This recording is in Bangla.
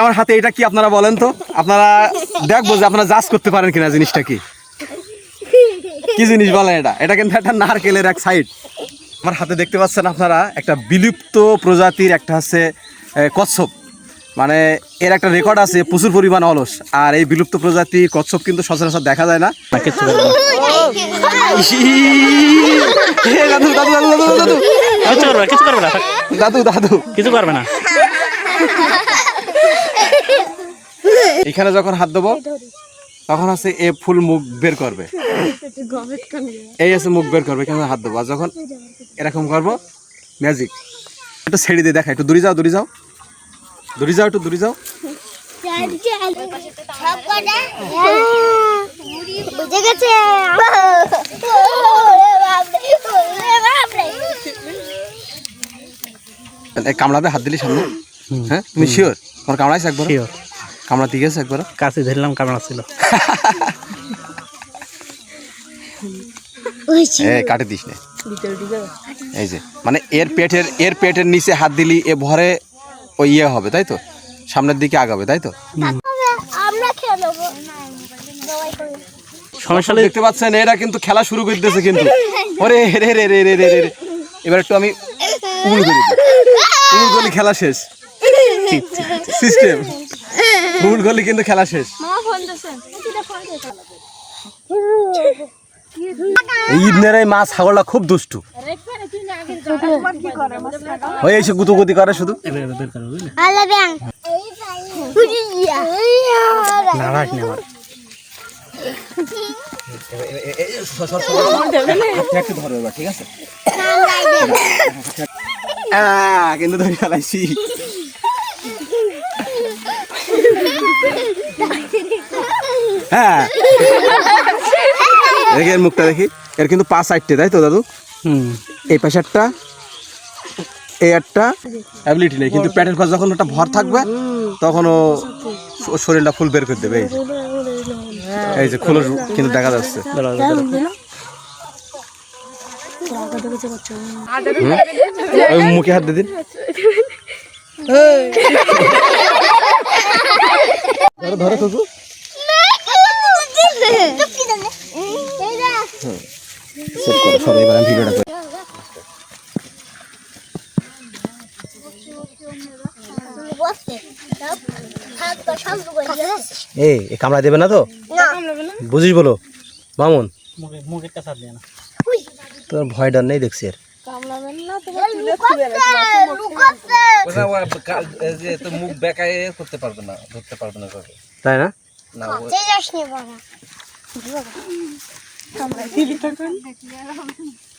আমার হাতে এটা কি আপনারা বলেন তো? আপনারা দেখব যে আপনারা জাজ করতে পারেন কিনা জিনিসটা কি। কি জিনিস বলেন এটা? এটা কিন্তু একটা নারকেলের এক সাইড আমার হাতে দেখতে পাচ্ছেন আপনারা একটা বিলুপ্ত প্রজাতির একটা হচ্ছে কচ্ছপ। মানে এর একটা রেকর্ড আছে প্রচুর পরিমাণ অলস। আর এই বিলুপ্ত প্রজাতির কচ্ছপ কিন্তু সচরাচর দেখা যায় না। দাদু দাদু দাদু দাদু দাদু। করবে কিছু করবে না দাদু দাদু। কিছু করবে না। এখানে যখন হাত দেবো তখন হচ্ছে এ ফুল মুখ বের করবে। এই আছে মুখ বের করবে এখানে হাত দেবো আর যখন এরকম করব ম্যাজিক একটু ছেড়ে দিয়ে দেখা একটু দূরে যাও দূরে যাও। দূরে যাও একটু দূরে যাও। বুঝে গেছে? এই কামড়াবে হাত দিলি সামনে। হ্যাঁ? তুমি শিওর তোমার কামড়াইছে একবার শিওর কামড়া দিয়ে গেছে একবার? কাছে ধরলাম কামড়া ছিল। কাটে দিস না। এই যে মানে এর পেটের এর পেটের নিচে হাত দিলি এ ভরে ওই ইয়ে হবে তাই তো? সামনের দিকে আগাবে তাই তো? সমস্যা দেখতে পাচ্ছেন এরা কিন্তু খেলা শুরু করে দিয়েছে কিন্তু। ওরে রে রে রে রে রে রে। রে। এবার একটু আমি উমুল করি গলি খেলা শেষ। সিস্টেম উমুল গলি কিন্তু খেলা শেষ। দিয়েছে এই মাছ ছাগলটা খুব দুষ্টু। ওই এসে গুতুগুতি করে শুধু। কিন্তু বের করবে বুঝলে আলা ব্যাং নাড়াস না আমার একটু ধরো এবার ঠিক আছে আহ, কিন্তু ধরে ফেলাইছি হ্যাঁ। দেখি এর মুখটা দেখি। এর কিন্তু পাঁচ সাইডটে তাই তো দাদু? হুম। এই পাশে একটা এই একটা অ্যাবিলিটি নেই কিন্তু প্যাটের পাশ যখন ওটা ভর থাকবে তখন ও শরীরটা ফুল বের করে দেবে এই যে। এই যে খুলো কিন্তু দেখা যাচ্ছে। মুখে হাত দিয়ে দিন। ধরে ধরো। কুকু করো সব এবার আমি ভিডিওটা করি। এ এ কামড়া দেবে না তো? বুঝিস বলো। মামুন মুখে মুখের কাছে হাত দিয়ে না। তোর ভয় ডর নেই দেখছি আর। যে তো মুখ বেকায় করতে পারবে না ধরতে পারবে না কাউকে তাই না? না ও যাস নি। বাবা